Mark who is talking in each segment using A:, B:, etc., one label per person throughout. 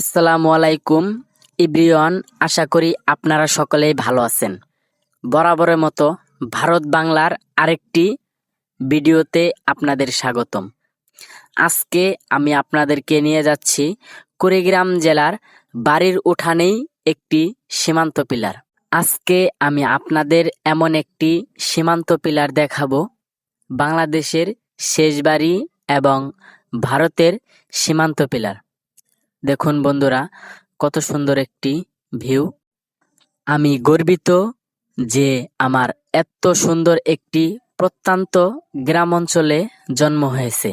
A: আসসালামু আলাইকুম। ইব্রিয়ন, আশা করি আপনারা সকলেই ভালো আছেন। বরাবরের মতো ভারত বাংলার আরেকটি ভিডিওতে আপনাদের স্বাগতম। আজকে আমি আপনাদেরকে নিয়ে যাচ্ছি কুড়িগ্রাম জেলার বাড়ির উঠানেই একটি সীমান্ত পিলার। আজকে আমি আপনাদের এমন একটি সীমান্ত পিলার দেখাবো। বাংলাদেশের শেষ বাড়ি এবং ভারতের সীমান্ত পিলার। দেখুন বন্ধুরা, কত সুন্দর একটি ভিউ। আমি গর্বিত যে আমার এত সুন্দর একটি প্রত্যন্ত গ্রাম অঞ্চলে জন্ম হয়েছে।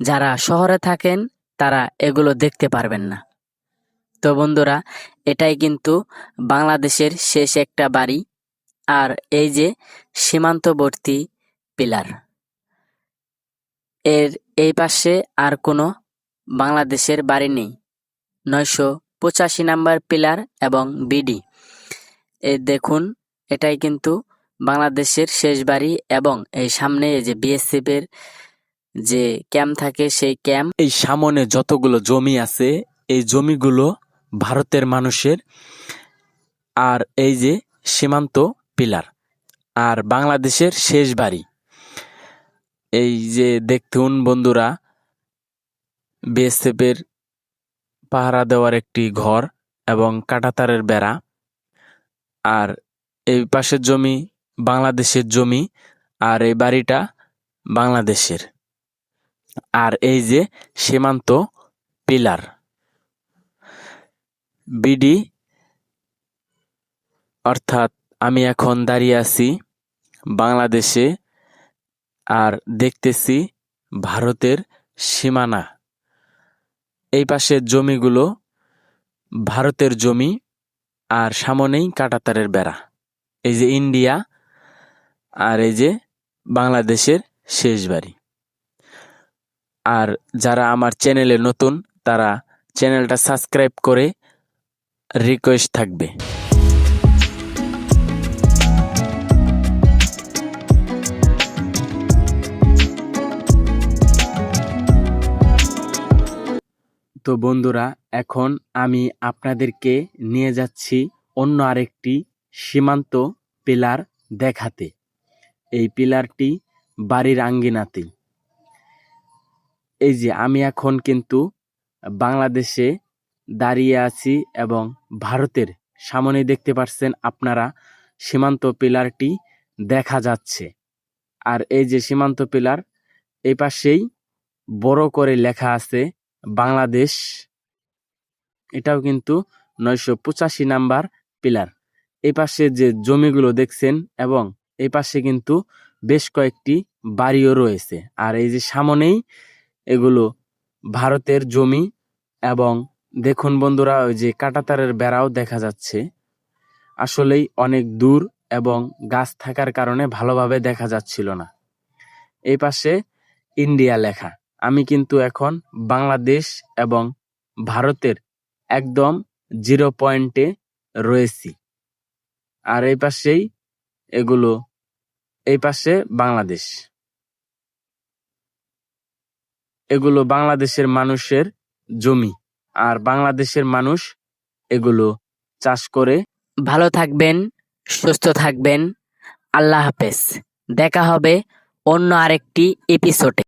A: যারা শহরে থাকেন, তারা এগুলো দেখতে পারবেন না। তো বন্ধুরা, এটাই কিন্তু বাংলাদেশের শেষ একটা বাড়ি, আর এই যে সীমান্তবর্তী পিলার। এর এই পাশে আর কোনো বাংলাদেশের বাড়ি নেই। নয়শো পঁচাশি নাম্বার পিলার এবং বিডি। এ দেখুন, এটাই কিন্তু বাংলাদেশের শেষ বাড়ি এবং এই সামনে এই যে বিএসএফ এর যে ক্যাম্প থাকে সেই ক্যাম্প।
B: এই সামনে যতগুলো জমি আছে, এই জমিগুলো ভারতের মানুষের আর এই যে সীমান্ত পিলার আর বাংলাদেশের শেষ বাড়ি। এই যে দেখুন বন্ধুরা বিএসএফের পাহারা দেওয়ার একটি ঘর এবং কাঁটাতারের বেড়া। আর এই পাশের জমি বাংলাদেশের জমি, আর এই বাড়িটা বাংলাদেশের। আর এই যে সীমান্ত পিলার। বিডি, অর্থাৎ আমি এখন দাঁড়িয়ে আছি বাংলাদেশে, আর দেখতেছি ভারতের সীমানা। এই পাশের জমিগুলো ভারতের জমি আর সামনেই কাটাতারের বেড়া। এই যে ইন্ডিয়া আর এই যে বাংলাদেশের শেষ বাড়ি। আর যারা আমার চ্যানেলে নতুন, তারা চ্যানেলটা সাবস্ক্রাইব করে রিকোয়েস্ট থাকবে। তো বন্ধুরা, এখন আমি আপনাদেরকে নিয়ে যাচ্ছি অন্য আরেকটি সীমান্ত পিলার দেখাতে। এই পিলারটি বাড়ির আঙ্গিনাতেই এই যে, আমি এখন কিন্তু বাংলাদেশে দাঁড়িয়ে আছি এবং ভারতের সামনে দেখতে পাচ্ছেন আপনারা সীমান্ত পিলারটি দেখা যাচ্ছে। আর এই যে সীমান্ত পিলার এই পাশেই বড় করে লেখা আছে বাংলাদেশ, এটাও কিন্তু নয়শো পঁচাশি নাম্বার পিলার। এই পাশে যে জমিগুলো দেখছেন এবং এই পাশে কিন্তু বেশ কয়েকটি বাড়িও রয়েছে। আর এই যে সামনেই এগুলো ভারতের জমি এবং দেখুন বন্ধুরা, ওই যে কাঁটাতারের বেড়াও দেখা যাচ্ছে। আসলেই অনেক দূর এবং গাছ থাকার কারণে ভালোভাবে দেখা যাচ্ছিল না। এই পাশে ইন্ডিয়া লেখা। আমি কিন্তু এখন বাংলাদেশ এবং ভারতের একদম জিরো পয়েন্টে রয়েছি। আর এই পাশেই এগুলো, এই পাশে বাংলাদেশ। এগুলো বাংলাদেশের মানুষের জমি, আর বাংলাদেশের মানুষ এগুলো চাষ করে।
A: ভালো থাকবেন, সুস্থ থাকবেন। আল্লাহ হাফেজ। দেখা হবে অন্য আরেকটি এপিসোডে